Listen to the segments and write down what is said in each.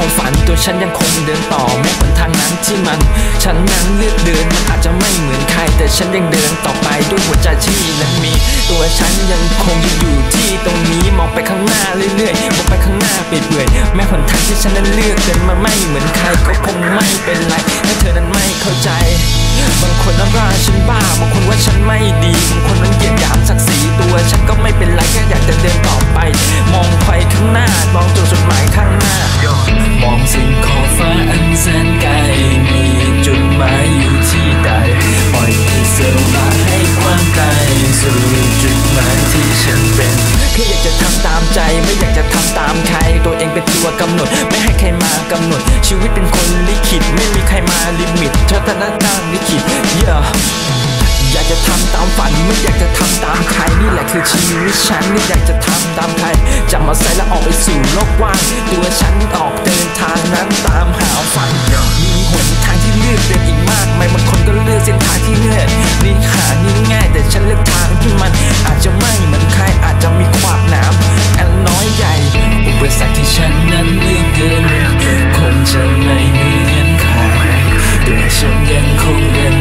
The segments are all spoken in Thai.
ตัวฉันยังคงเดินต่อแม้บนทางนั้นที่มัน ฉันนั้นเลือกเดินมันอาจจะไม่เหมือนใคร แต่ฉันยังเดินต่อไปด้วยหัวใจที่นั้นมี ตัวฉันยังคงอยู่ที่ตรงนี้มองไปข้างหน้าเรื่อยๆมองไปข้างหน้าเปื่อยๆแม้หนทางที่ฉันนั้นเลือกเดินมาไม่เหมือนใครก็คงไม่เป็นไรถ้าเธอนั้นไม่เข้าใจบางคนนั้นว่าฉันบ้าบางคนว่าฉันไม่ดีบางคนนั้นเหยียดหยามศักดิ์ศรีตัวฉันก็ไม่เป็นไรแค่อยากจะเดินต่อไป แค่อยากจะทำตามใจ ไม่อยากจะทำตามใคร ตัวเองเป็นตัวกำหนด ไม่ให้ใครมากำหนด ชีวิตเป็นคนลิขิต ไม่มีใครมาลิมิตชะตานั้นตั้งลิขิตเยอะอยากจะทำตามฝัน ไม่อยากจะทำตามใคร นี่แหละคือชีวิตฉันไม่อยากจะทำตามใครจะมาใส่แล้วออกไปสู่โลกกว้างตัว ฉันนั้นเลือกเกินคงจะไม่มีเงินขายแต่ฉันยังคงเดิน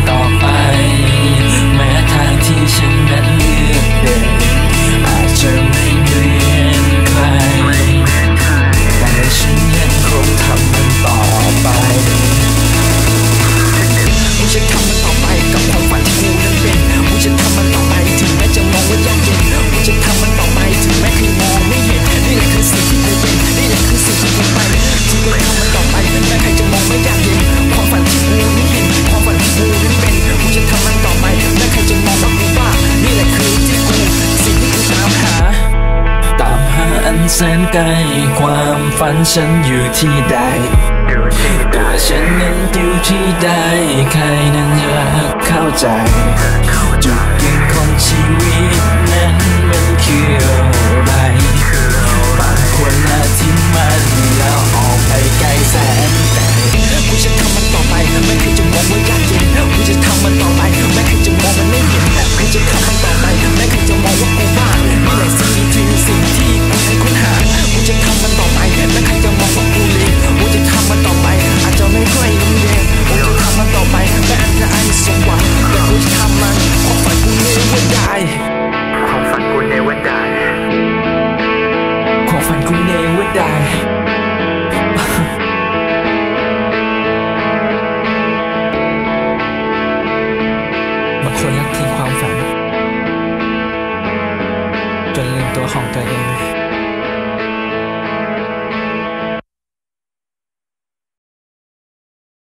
แสนไกล ความฝันฉันอยู่ที่ใดตัวฉันนั้นอยู่ที่ใด ใครนั้นอยากเข้าใจ จุดยืนของชีวิตนั้นมันคืออะไรบางคนละทิ้งมันแล้วออกไปไกลแสนไกลกูจะทำมันต่อไปไม่เคยจะมองว่ายากเย็นกูจะทำมันต่อไปไม่เคยจะมองมันไม่เห็นกูจะทำมันต่อ ได้บางคนรักทิ้งความฝัน จนลืมตัวของตัวเอง